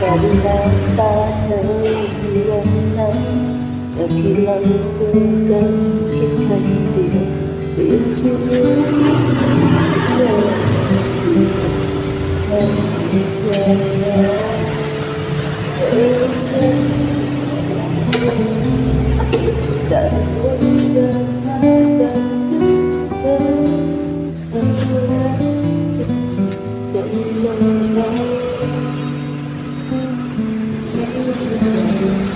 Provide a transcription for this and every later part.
Cả đời ta chơi yêu nắng Chờ khi lòng chưa cơn kiếp thành điều biết chưa biết đời không bỏ lỡ những video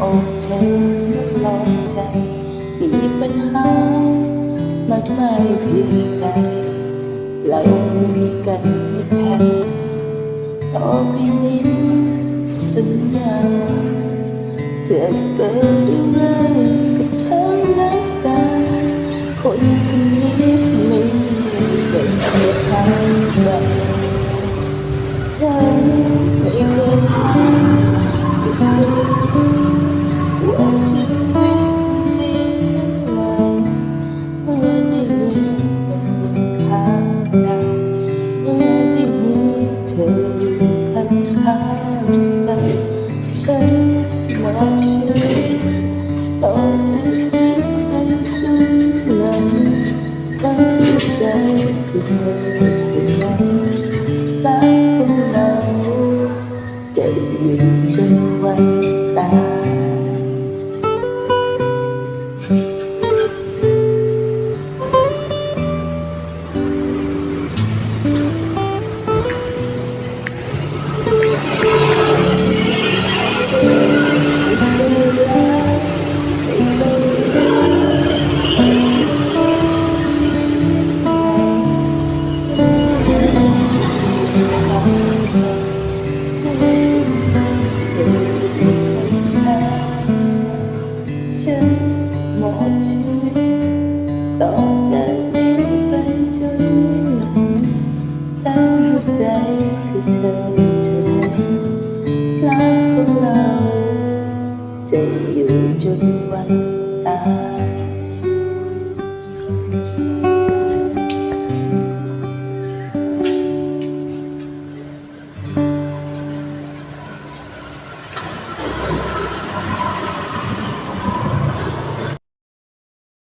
อกชีวิตของใจรักเราจะจนหลับตาจะเป็นลมเวลาช่วงลมจะเป็นลมโอบเธอและปลอบใจมีปัญหามากมายเพียงใดเรามีกันไม่แพ้ต่อไปนี้สัญญาจะเกิดอะไรกับเธอนักตาคนคนนี้ไม่ได้จะทำแบบฉันไฉันมอบชีวิตต่อจากนี้ไปจนวันทั้งใจคือเธอ หมดชีวิตต่อจากนี้ไปจนนานทั้งหัวใจคือเธอเท่านั้นรักของเราจะอยู่จน